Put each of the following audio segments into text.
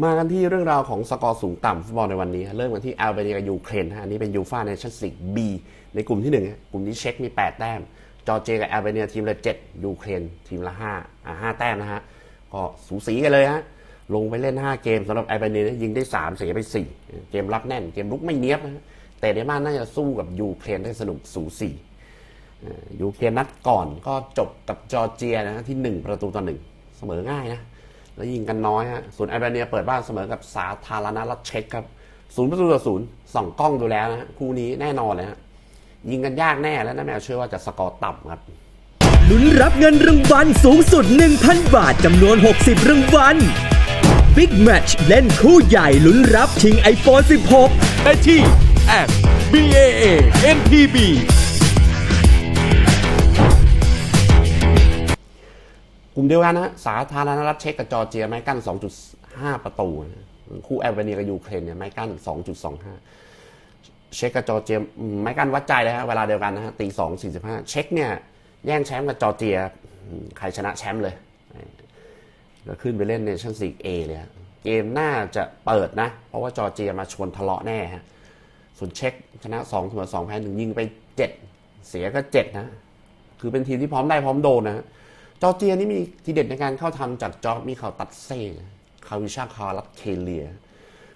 มากันที่เรื่องราวของสกอร์สูงต่ำฟุตบอลในวันนี้ เริ่มกันที่แอลเบเนียกับยูเครนฮะอันนี้เป็นยูฟาเนชั่นส์ลีก B ในกลุ่มที่หนึ่งฮะกลุ่มนี้เช็คมี 8 แต้ม จอร์เจกับแอลเบเนียทีมละ 7 ยูเครนทีมละ5อ่า5แต้มนะฮะ ก็สูสีกันเลยฮะ ลงไปเล่น 5 เกมสำหรับแอลเบเนียยิงได้ 3 เสียไป 4 เกมรับแน่น เกมลุกไม่เนี้ยบนะฮะแต่ในบ้านน่าจะสู้กับยูเครนได้สนุกสูสียูเครนนัดก่อนก็จบกับจอร์เจียนะฮะที่ 1 ประตูต่อหนึ่งเสมอง่ายนะ แล้วยิงกันน้อยฮะส่วนแอลเบเนียเปิดบ้านเสมอกับสาธารณรัฐเช็กครับศูนย์ประตูต่อศูนย์ส่องกล้องดูแล้วนะฮะคู่นี้แน่นอนเลยฮะยิงกันยากแน่แล้วนะแมวเชื่อว่าจะสกอร์ต่ำครับลุ้นรับเงินรางวัลสูงสุด 1,000 บาทจำนวน 60 รางวัล Big Match เล่นคู่ใหญ่ลุ้นรับชิง iPhone 16 ได้ที่ at BAA NTB ลุ่มเดียวกันนะฮะสาธารณรัฐเช็กกับจอร์เจียไม้กั้น 2.5 ประตูนะคู่แอลเบเนียกับยูเครนเนี่ยไม้กั้น 2.25 เช็กกับจอร์เจียไม้กั้นวัดใจเลยฮะเวลาเดียวกันนะฮะตีสองสี่สิบห้าเช็กเนี่ยแย่งแชมป์กับจอร์เจียใครชนะแชมป์เลยก็ขึ้นไปเล่นเนชั่นซีกเอเลยฮะเกมน่าจะเปิดนะ เพราะว่าจอร์เจียมาชวนทะเลาะแน่ฮะส่วนเช็กชนะ2เสมอ2แพ้หนึ่งยิงไป 7 เสียก็ 7 นะ คือเป็นทีมที่พร้อมได้พร้อมโดนนะ จอร์เจียนี่มีทีเด็ดในการเข้าทำจากจอร์มีเขาตัดเซ่คาวิชาคารัตเคเลีย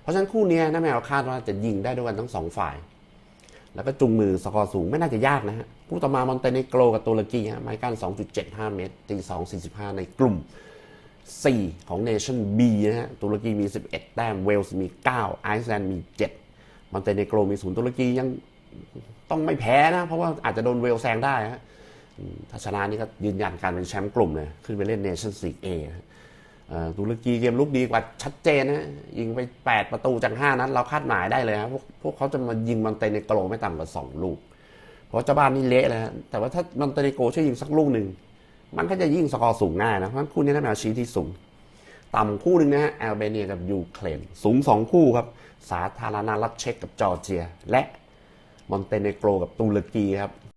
เพราะฉะนั้นคู่เนี้ยน้าแมวคาดว่าจะยิงได้ด้วยกันทั้งสองฝ่าย แล้วก็จุงมือสกอร์สูงไม่น่าจะยากนะฮะคู่ต่อมามอนเตเนโกรกับตุรกีฮะไม้กั้น2.75 เมตรตี2.45 ในกลุ่ม 4 ของเนชั่น B นะฮะตุรกีมี 11 แต้มเวลส์มี 9 ไอซ์แลนด์มี 7 มอนเตเนโกรมีศูนย์ตุรกียังต้องไม่แพ้นะ เพราะว่าอาจจะโดนเวลแซงได้ฮะ ถ้าชนะนี่ก็ยืนยันการเป็นแชมป์กลุ่มเลยขึ้นไปเล่นเนชั่นซีกเอตุรกีเกมลุกดีกว่าชัดเจนนะยิงไป 8 ประตูจาก 5 นั้นเราคาดหมายได้เลยครับพวกพวกเขาจะมายิงมอนเตเนโกรไม่ต่ำกว่า 2 ลูก เพราะเจ้าบ้านนี่เละเลยแต่ว่าถ้ามอนเตเนโกรช่วยยิงสักลูกหนึ่ง มันก็จะยิงสกอร์สูงง่ายนะเพราะฉะนั้นคู่นี้น่าแมวชี้ที่สูง ต่ำคู่หนึ่งนะฮะแอลเบเนียกับยูเครนสูง 2 คู่ครับ สาธารณรัฐเช็กกับจอร์เจีย และมอนเตเนโกรกับตุรกีครับ